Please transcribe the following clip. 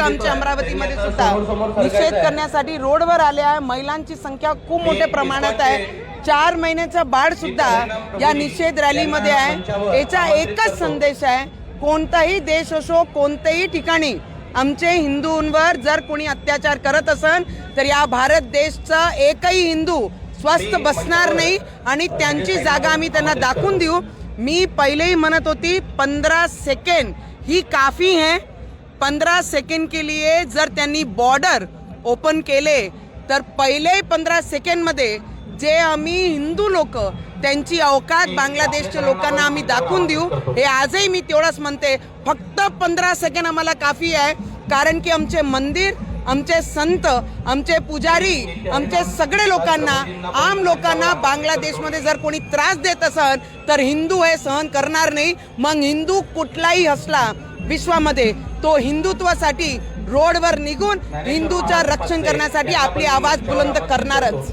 आमच्या अमरावतीमध्ये सुद्धा निषेध करण्यासाठी रोडवर आले आहे. महिलांची संख्या खूप मोठ्या प्रमाणात आहे. चार महिन्याचा बाळ सुद्धा या निषेध रॅलीमध्ये आहे. याचा एकच संदेश आहे कोणताही देश असो कोणत्याही ठिकाणी आमचे हिंदूंवर जर कोणी अत्याचार करत असन तर या भारत देशचा एकही हिंदू स्वस्थ बसणार नाही आणि त्यांची जागा आम्ही त्यांना दाखवून देऊ. मी पहिलेही म्हणत होती पंधरा सेकंड ही काफी आहे. पंधरा सेकंड के लिए जर त्यांनी बॉर्डर ओपन केले तर पहिले पंधरा सेकंडमध्ये जे आम्ही हिंदू लोक त्यांची अवकात बांगलादेशच्या लोकांना आम्ही दाखवून देऊ हे आजही मी तेवढंच म्हणते. फक्त पंधरा सेकंड आम्हाला काफी आहे कारण की आमचे मंदिर आमचे संत आमचे पुजारी आमचे सगळे लोकांना आम लोकांना बांगलादेशमध्ये जर कोणी त्रास देत असेल तर हिंदू हे सहन करणार नाही. मग हिंदू कुठलाही असला विश्वामध्ये तो हिंदुत्वासाठी रोडवर निघून हिंदूचं रक्षण करण्यासाठी आपली आवाज बुलंद करणारच.